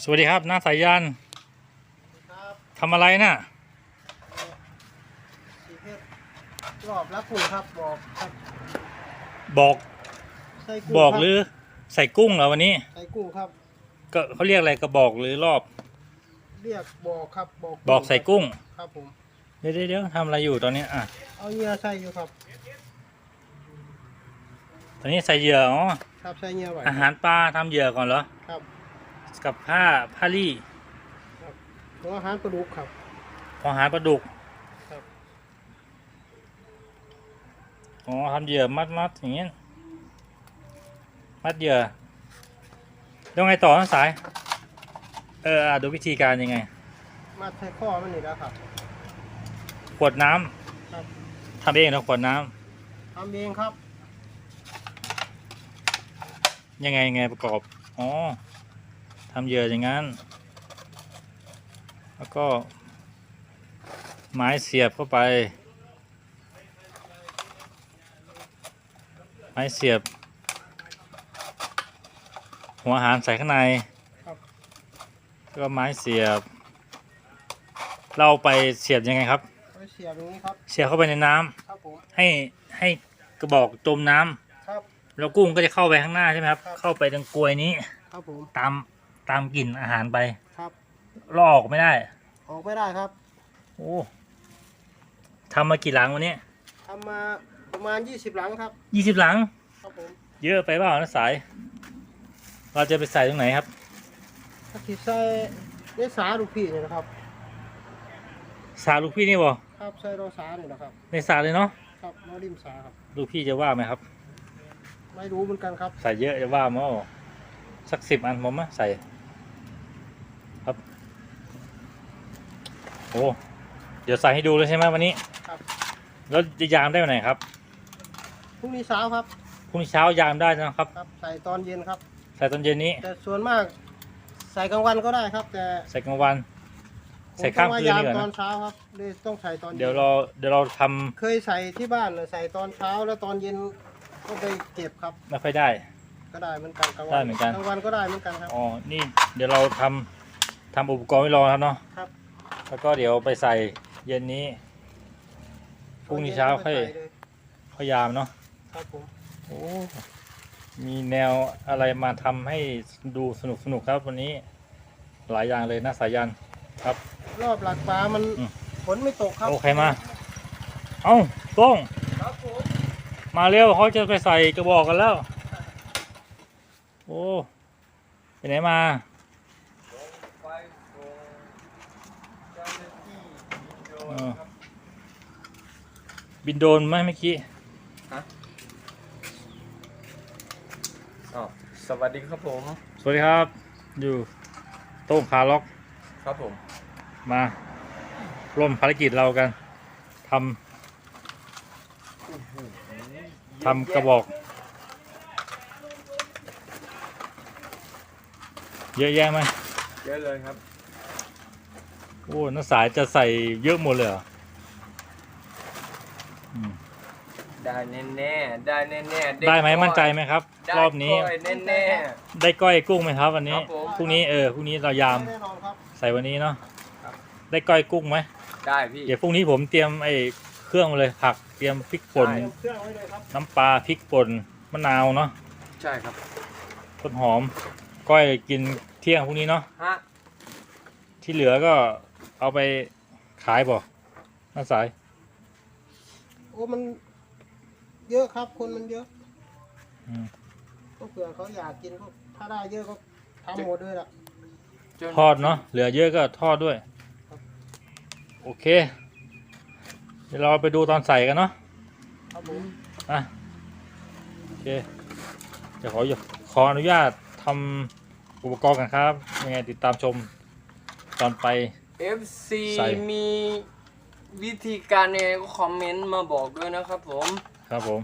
สวัสดีครับน้าสายยันครับทำอะไรน่ะสีเพชรรอบละคุณครับบอกครับบอกใส่กุ้งบอกคหรือใส่กุ้งเหรอวันนี้ ใส่กุ้งครับ ก็เขาเรียกอะไรกระบอกหรือรอบ เรียกบอกครับบอกบอกใส่กุ้งครับผมเดี๋ยวเดี๋ยวเดี๋ยวทำอะไรอยู่ตอนนี้อะเอาเหยื่อใส่อยู่ครับ ตอนนี้ใส่เหยื่ออ๋อครับใส่เหยื่อไว้อาหารปลาทำเหยื่อก่อนเหรอครับ กับผ้าผ้ารี่หัวอาหารปลาดุกครับของอาหารปลาดุกครับ อ๋อทำเหยื่อมัดมัดอย่างเงี้ยมัดเหยื่อแล้วไงต่อน้าสาย เอออะดูวิธีการยังไงมาใส่ข้อมันนี่แล้วครับขวดน้ำครับทำเองนะขวดน้ำทำเองครับยังไงยังไงประกอบ อ๋อ ทำเหยื่ออย่างนั้น แล้วก็ไม้เสียบเข้าไป ไม้เสียบ หัวอาหารใส่ข้างในครับแล้วก็ไม้เสียบ เราไปเสียบยังไงครับไว้เสียบอย่างนี้ครับ เสียบเข้าไปในน้ำครับผมให้ให้กระบอกจมน้ำครับ แล้วกุ้งก็จะเข้าไปข้างหน้าใช่ไหมครับครับเข้าไปตรงกลวยนี้ ครับผมตาม ตามกลิ่นอาหารไปครับลอกออกไม่ได้ ออกไม่ได้ครับโอ้ทำมากี่หลังวันนี้ทำมาประมาณ20หลังครับยี่สิบหลัง ครับผมเยอะไปเปล่านะสาย เราจะไปใส่ตรงไหนครับถ้าขีดใส่ในสาลูกพี่นี่นะครับ สาลูกพี่นี่บ่ครับใส่รอสานี่นะครับ ในสาเลยเนาะครับนอริมสาครับ ลูกพี่จะว่าไหมครับ ไม่รู้เหมือนกันครับ ใส่เยอะจะว่ามั้งสักสิบอันผมมะใส่ ครับ โอ้เดี๋ยวใส่ให้ดูเลยใช่ไหมวันนี้ครับ แล้วจะยามได้วันไหนครับพรุ่งนี้เช้าครับพรุ่งนี้เช้ายามได้นะครับ ครับ ใส่ตอนเย็นครับ ใส่ตอนเย็นนี้ แต่ส่วนมาก ใส่กลางวันก็ได้ครับ แต่ใส่กลางวันผมใส่ข้ามต้องคืนยามดีกว่าตอนะนเช้าครับเลยต้องใส่ตอนนเดี๋ยวเราเดี๋ยวเราทำเคยใส่ที่บ้านน่ะใส่ตอนเช้าแล้วตอนเย็นก็ไปเก็บครับไม่ค่อยได้ ก็ได้เหมือนกันกลางวัได้เหมือนกัน กลางวันก็ได้เหมือนกันครับ อ๋อ นี่เดี๋ยวเราทำทำอุปกรณ์ไว้รอครับเนาะครับ แล้วก็เดี๋ยวไปใส่เย็นนี้ พรุ่งนี้เช้าค่อยตนนก็ไปใส่เลยพยายามเนาะครับผมโอ้มีแนวอะไรมาทำให้ดูสนุกสนุกครับวันนี้ หลายอย่างเลยนะสายันครับ รอบหลักปลามันอืม ฝนไม่ตกครับโอเคมา เอ้าต้งครับผมมาเร็วเขาจะไปใส่กระบอกกันแล้ว โอ้ไปไหนมา ไปส่งเจ้าหน้าที่โด เออ บินโดรนไหมเมื่อกี้อ้าวสวัสดีครับผม สวัสดีครับ อยู่โต้งคาล็อกครับผม มาร่วมภารกิจเรากันทำทำกระบอก เยอะแยะไหมเยอะเลยครับโอ้นักสายจะใส่เยอะหมดเลยเหรออืมได้แน่แน่ๆได้แน่แน่ๆได้ไหมก้อยมั่นใจไหมครับได้รอบนี้ก้อยแน่แน่ ได้ก้อยกุ้งไหมครับวันนี้ครับผม พรุ่งนี้เออพรุ่งนี้เรายามแน่นอนครับใส่วันนี้เนาะครับได้ก้อยกุ้งไหมๆได้พี่ เดี๋ยวพรุ่งนี้ผมเตรียมไอ้เครื่องมาเลยผักเตรียมพริกป่นได้ เตรียมเครื่องไว้เลยครับน้ำปลาพริกป่นมะนาวเนาะใช่ครับต้นหอม ก้อยกินเที่ยงพรุ่งนี้เนาะฮะที่เหลือก็ เอาไปขายบ่น้าสาย โอ้มันเยอะครับคนมันเยอะอืมก็เผื่อเขาอยากกินก็ถ้าได้เยอะก็ทำหมดเลยล่ะ จนทอดเนาะเหลือเยอะก็ทอดด้วยครับโอเค เดี๋ยวเราไปดูตอนใส่กันเนาะครับผมอะโอเคเดี๋ยวขอขออนุญาตทำอุปกรณ์กันครับยังไงติดตามชมตอนไป เอฟซีใส่ มีวิธีการยังไงก็คอมเมนต์มาบอกด้วยนะครับผม ครับผม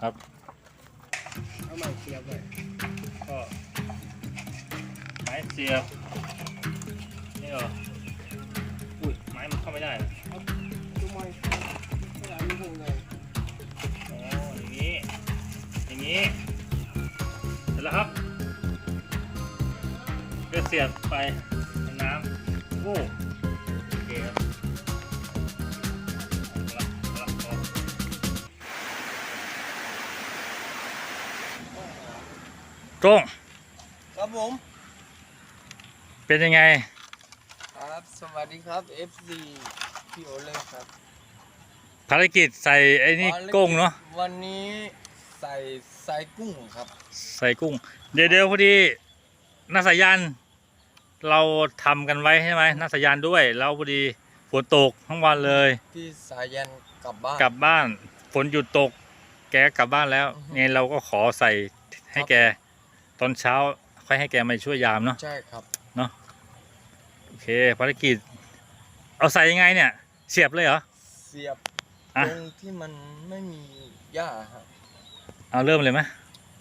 ครับเอาใหม่เสียบเลยก็ไม้เสียบนี่เหรออุ้ยไม้มันเข้าไม่ได้เหรอดูใหม่ไม่ได้ไม่พูดเลยอ๋ออย่างนี้ อย่างนี้เสร็จแล้วครับโอเคก็เสียบไปในน้ำ โอ้โอเคครับรับรับพอตรงครับผม เป็นยังไง ครับ สวัสดีครับ FC พี่โอเล่ครับ ภารกิจใส่ไอ้นี่ภารจกุ้งเนาะ วันนี้ใส่ไส้กุ้งครับ ใส่กุ้ง เดี๋ยวเดี๋ยวพอดีนาสายัน เราทำกันไว้ใช่ไหมนาสายันด้วย แล้วพอดีฝนตกทั้งวันเลยพี่สายันกลับบ้านกลับบ้านฝนหยุดตก แกกลับบ้านแล้วอือฮึเนี่ยเราก็ขอใส่ให้แก ตอนเช้า ค่อยให้แกมาช่วยยามเนาะใช่ครับโอเคภารกิจ เอาใส่ยังไงเนี่ย เสียบเลยเหรอเสียบอะตรงที่มันไม่มีหญ้าครับเอาเริ่มเลยไหม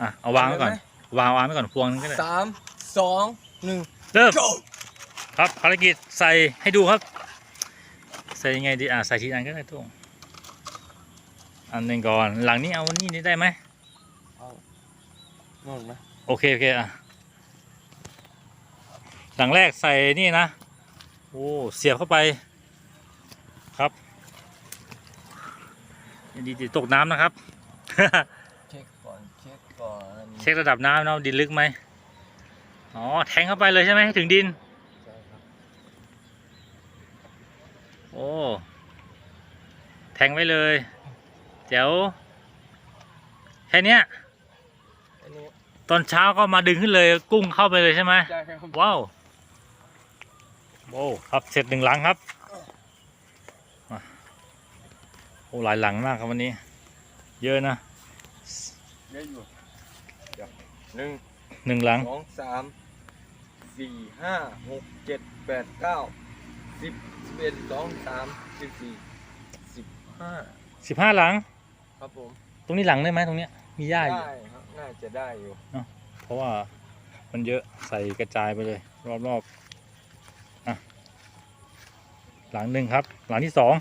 อะเอาวางไว้ก่อนเริ่มไหวางวางไว้ก่อนพวงนึงก็ได้สามสองหนึ่ง เริ่ม go ครับภารกิจใส่ให้ดูครับ ใส่ยังไงดีอะใส่ทีละอันก็ได้ทุกอันหนึ่งก่อนหลังนี้เอาวันนี้นี่ได้ไหมเอาโน่นไหมโอเคโอเคอะหลังแรกใส่นี่นะโอ้เสียบเข้าไปครับดีดีตกน้ำนะครับ เช็คก่อนเช็คก่อนเช็คระดับน้ำนะว่าดินลึกไหม อ๋อ แทงเข้าไปเลยใช่ไหมให้ถึงดิน ใช่ครับ โอ้ แทงไว้เลย เจ๋วแค่เนี้ย อันนี้ตอนเช้าก็มาดึงขึ้นเลย กุ้งเข้าไปเลยใช่ไหมใช่ครับว้าว โอ้ครับเสร็จหนึ่งหลังครับอะโอ้หลายหลังมากครับวันนี้ เยอะนะ เยอะอยู่เดี๋ยวหนึ่ง หนึ่งหลังสองสามสี่ห้าหกเจ็ดแปดเก้าสิบสิบเอ็ดสองสามสิบสี่สิบห้าสิบห้าหลัง ครับผมตรงนี้หลังได้ไหมตรงเนี้ยมีหญ้าอยู่ ได้ครับน่าจะได้อยู่เพราะว่ามันเยอะใส่กระจายไปเลย รอบๆอะหลังหนึ่งครับ หลังที่สอง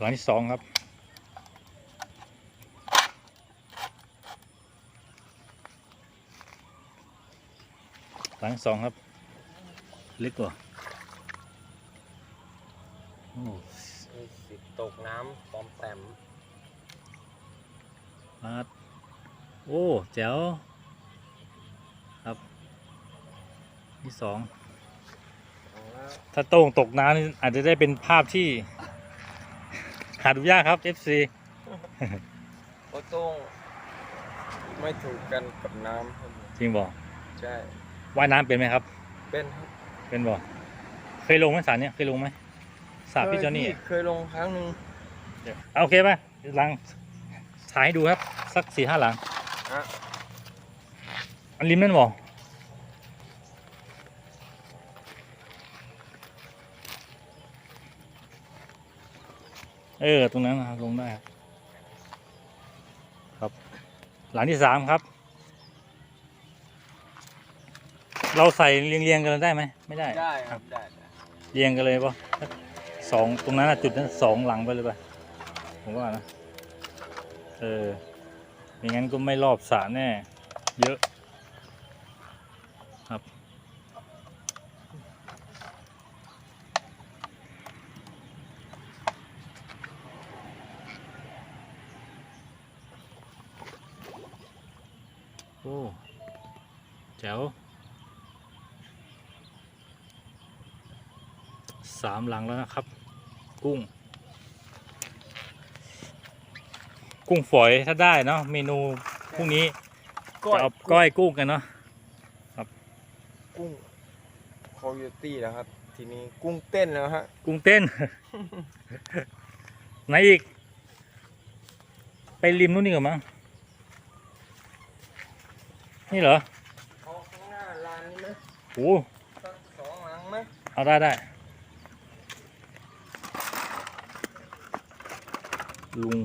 หลังที่สองครับ หลังที่สองครับลึกกว่าโอ้มีสิทธิ์ตกน้ำปอมแปมมาโอ้แจ๋วครับที่สองเอาแล้วถ้าโต้งตกน้ำนี่อาจจะได้เป็นภาพที่ หาดูยากครับ FC โอต้องไม่ถูกกันกับน้ำครับผมจริงบอกใช่ ว่ายน้ำเป็นไหมครับ เป็นครับเป็นบอกเคยลงไหมสระเนี่ยเคยลงไหมสระพี่เจอนี่เคยเคยลงครั้งหนึ่งเอาโอเคป่ะหลังถ่ายให้ดูครับ สักสี่ห้าหลังฮะอันริมนั่นบอกเออ ตรงนั้นนะครับลงได้ครับครับหลังที่สามครับ เราใส่เรียงเรียงๆกันได้ไหมไม่ได้ได้ครับได้ได้เรียงกันเลยปะสองตรงนั้นน่ะจุดนั้นสองหลังไปเลยปะผมว่านะเออไม่งั้นก็ไม่รอบสระแน่ เยอะ ครับ โอ้แจ๋ว สามหลังแล้วนะครับ กุ้ง กุ้งฝอยถ้าได้เนาะเมนูพรุ่งนี้จะเอาก้อยกุ้งกันเนาะกุ้งโคโยตี้แล้วครับ ทีนี้กุ้งเต้นแล้วฮะกุ้งเต้น ไหนอีก ไปริมนู้นนี่ก่อนมั้งนี่เหรอเอาข้างหน้าลานนี้ไหมโอ้สักสองหลังไหมเอาได้ได้ ลุง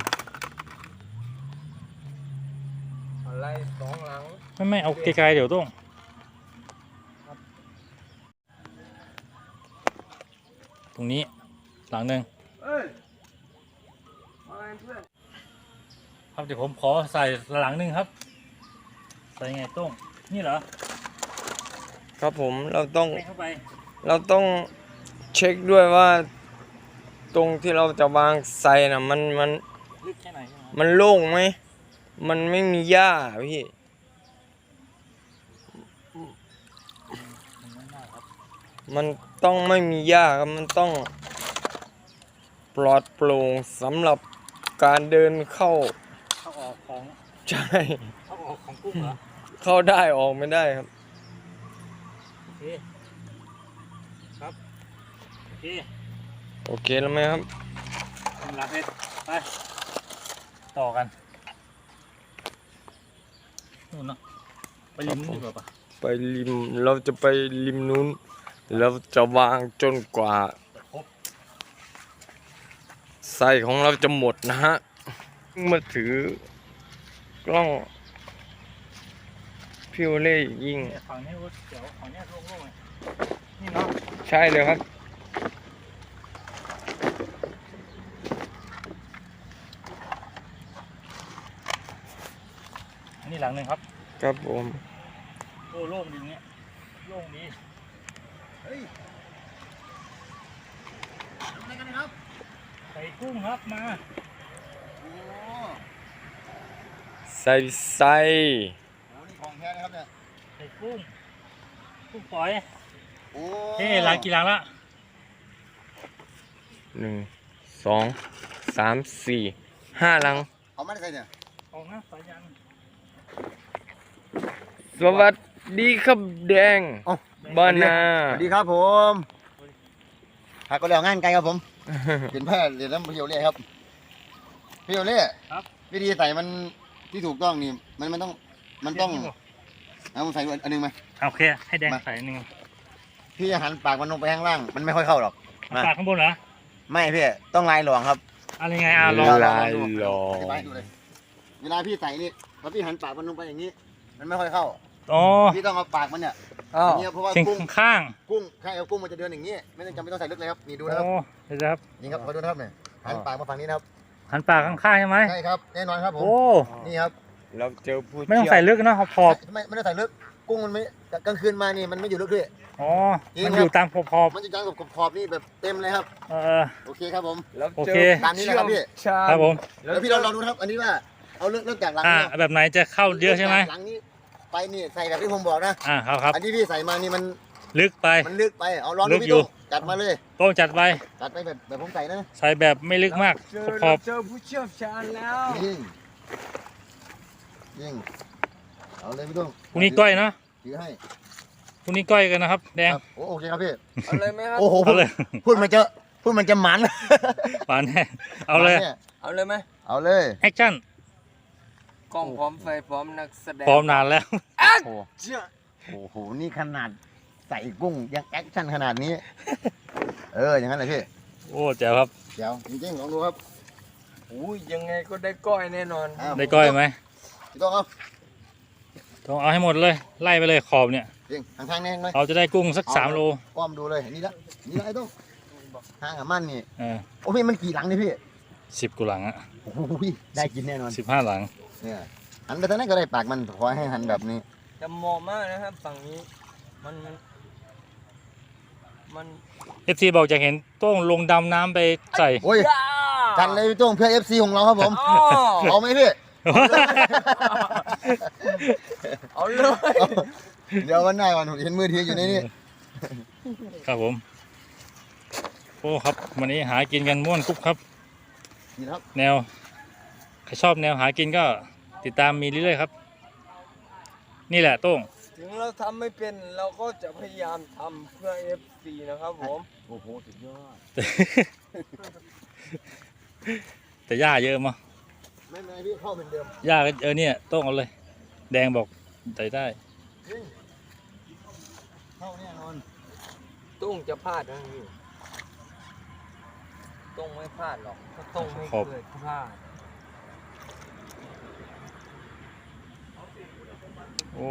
อะไรสองหลัง ไม่ไม่เอาไกลๆเดี๋ยวต้องครับตรงนี้หลังหนึ่งเอ้ยมาเพื่อนครับเดี๋ยวผมขอใส่หลังหนึ่งครับ ใส่ไงโต้งนี่เหรอครับผมเราต้องใส่เข้าไป เราต้องเช็คด้วยว่า ตรงที่เราจะวางใส่นะมันมันลึกแค่ไหนใช่ไหมมันโล่งไหม มันไม่มีหญ้าพี่มันไม่น่าครับมันต้องไม่มีหญ้าครับมันต้อง ปลอดโปร่งสำหรับการเดินเข้าเข้าออกของใช่เข้าออกของกุ้งเหรอเข้าได้ออกไม่ได้ครับโอเคครับโอเค โอเคแล้วไหมครับถึงหลักเพชรไป ต่อกันนู่นเนาะไปริมนู่นดีกว่าปะไปริมเราจะไปริมนู้น เราจะวางจนกว่าครบไส้ของเราจะหมดนะฮะมาถือกล้องพิวเล่ยิงเนี่ยฝั่งนี้ก็เดี๋ยวฝั่งนี้โล่งๆเลยนี่เนาะ ใช่เลยครับ นนี้หลังหนึ่งครับ ครับผม โอ้โล่งดีเนี่ยโล่งดีเฮ้ยทำอะไรกันนะครับใส่กุ้งครับมาโอ้ใส่ไส้โหนี่ของแท้นะครับเนี่ยใส่กุ้งกุ้งปล่อยโอ้เฮ้หลังกี่หลังละหนึ่งสองสามสี่ห้าลัง เอามาได้ใส่เนี่ย ออกนะสายยัน สวัสดีครับแดงเอ้าบ้านนาสวัสดีครับผมหากก็แล้วงานไกลครับผมเป็นแพทย์เรียนน้ำพี่โอเล่ครับพี่โอเล่ครับ วิธีใส่มันที่ถูกต้องนี่มันมันต้องมันต้องเอาใส่อันหนึงไหมโอเค ให้แดงมาใส่อันหนึ่งพี่จะหันปากมันลงไปข้างล่าง มันไม่ค่อยเข้าหรอกมาปากข้างบนเหรอไม่พี่ต้องลายหลวงครับอะไรไงอะลองลายหลอองธิบายให้ดูเลยเวลาพี่ใส่นี่พอพี่หันปากมันลงไปอย่างนี้ มันไม่ค่อยเข้า อ๋อพี่ต้องเอาปากมันเนี่ยอ้าวอย่างเงี้ยเพราะว่าเชิงกุ้งข้างกุ้งใช่เอากุ้งมันจะเดินอย่างนี้ ไม่ต้องจำเป็นต้องใส่ลึกเลยครับนี่ดูๆนะครับโอ้เดี๋ยวนะครับนี่ครับขอดูนะครับเนี่ยหันปากมาฝั่งนี้นะครับหันปากข้างๆใช่ไหมใช่ครับแน่นอนครับผมโอ้นี่ครับเราเจอผู้ไม่ต้องเชี่ยวใส่ลึกนะขอบไม่ไม่ได้ใส่ลึกกุ้งมันไม่กลางคืนมานี่มันไม่อยู่ลึกด้วยๆอ๋อจริงมันครับอยู่ตามขอบมันจะจางกับขอบๆนี่แบบเต็มเลยครับๆเออโอเคครับผมเราโอเจเคอตามนี้นะครับพี่ชาญครับผมแล้วพี่ลองลองดูนะครับ อันนี้ว่าเอาเลือกเลือกจากหลังอ่านี้แบบไหนจะเข้าเยอะใช่ไหมหลังนี้ ไปนี่ใส่แบบที่ผมบอกนะ อ่าครับครับอันที่พี่ใส่มานี่มันลึกไป มันลึกไป เอาลองลึดูกพี่อยู่ ตุ้มจัดมาเลยโต้งจัดไปจัดไปแบบแบบผมใส่นะใส่แบบไม่ลึกมากเจอขอบเจอผู้เชี่ยวชาญแล้วยิงยิงเอาเลยพี่ตุ้มๆพรุ่งนี้ก้อยเนาะถือให้พรุ่งนี้ก้อยกันนะครับ แดงครับโอ้โอเคครับพี่เอาเลยไหมครับ โอ้โหเอาเลย พูดมันจะพูดมันจะหมันปานแน่เอาเลย นี่เอาเลยไหมเอาเลย แอคชั่น กล้องพร้อมไฟพร้อมนักแสดงพร้อมนานแล้ว โอ้โหเจ้าโอ้โห นี่ขนาดใส่กุ้งยังแอคชั่นขนาดนี้ เออ อย่างนั้นเลยพี่ โอ้แจ๋วครับ เดี๋ยวจริงๆลองดูครับอุ้ยยังไงก็ได้ก้อยแน่นอนาวได้ก้อยไหมพี่ต้องเอาต้องเอาให้หมดเลย ไล่ไปเลยขอบเนี่ย จริงทางข้างๆแน่นเลยเราจะได้กุ้งสักสามโลอ้อมดูเลยนี่ละนี่ละไอ้ต้องห่างกับมันนี่ เออโอ้พี่มันกี่หลังนี่พี่สิบกุหลังอะโอ้โหพี่ได้กินแน่นอนสิบห้าหลัง เนี่ยหันไปทางนั้นก็ได้ปากมันขอให้หันแบบนี้ จะเหมาะมากนะครับฝั่งนี้ มัน มันเอฟซีบอกจะเห็นโต้งลงดำน้ำไปใส่ โอ้ยย่ากันเลยพี่โต้งเพื่อ FC ของเราครับผมอ้าวเอาไหมพี่ เอาเลยเดี๋ยววันหน้าวันผมเห็นมือถืออยู่ในนี้ครับผมโอ้ครับวันนี้หากินกันม่วนกุ๊บครับ นี่ครับ แนว ใครชอบแนวหากินก็ ติดตามมีเรื่อยๆครับ นี่แหละโต้งถึงเราทำไม่เป็นเราก็จะพยายามทำเพื่อ FC นะครับผมโอ้โหสุดยอดแต่ย่าเยอะมั้งไม่ไม่พี่เข้าเหมือนเดิมย่าก็เออเนี่ยโต้งเอาเลย แดงบอกใส่ได้เข้าแน่นอนตุ้งจะพลาดนะพี่ตุ้งไม่พลาดหรอกเพราะตุ้งไม่ครับเคยพลาด โอ้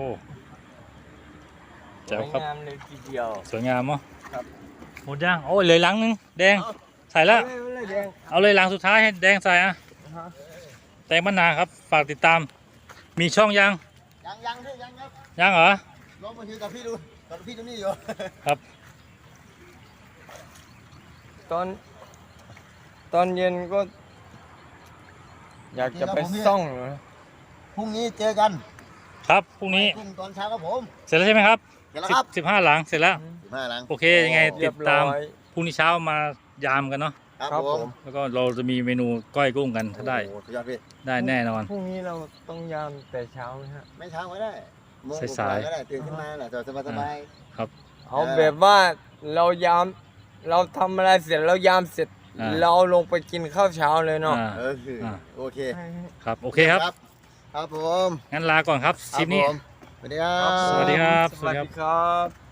แจ๋สววยครับ งามเลยทีเดียว สวยงามมั้งครับ หมดย่างโอ้ยเหลยหลังนึงแดง ใส่แล้วเอาเลยแดงเอาเลยหลังสุดท้ายให้แดงใส่อะฮะแตงมะนาวครับ ฝากติดตาม มีช่องยัง ยังยังพี่ยังครับยังเหรอ ลองมาคุยกับพี่ดูกับพี่ตรงนี้อยู่ครับตอน ตอนเย็นก็ อยากจะไปซ่องนะพรุ่งนี้เจอกัน ครับพรุ่งนี้พรุ่งตอนเช้าครับผม เสร็จแล้วใช่ไหมครับเสร็จแล้วสิครับสิบห้าหลังเสร็จแล้ว สิบห้าหลัง โอเคยังไงเรีติยดบตามร้อยพรุ่งนี้เช้ามายามกันเนาะครับครับผผมมแล้วก็เราจะมีเมนูก้อยกุ้งกันถ้าได้โอ้โหสุดยอดพี่ได้แน่นอน พรุ่งนี้เราต้องยามแต่เช้าไหมฮะ ไม่เช้าก็ได้โมงสายๆกว่ก็ได้ตื่นขึ้นมาแหละสบายสบายเอาแบบว่าเรายามเราทำอะไรเสร็จเรายามเสร็จ อ่า เราลงไปกินข้าวเช้าเลยเนาะ อ่าเออคืออา โอเค ครับ โอเคครับ ครับ ผม งั้นลาก่อนครับครัคลิปนี้ ผมสวัสดีครับ สวัสดีครับ สวัสดีครับ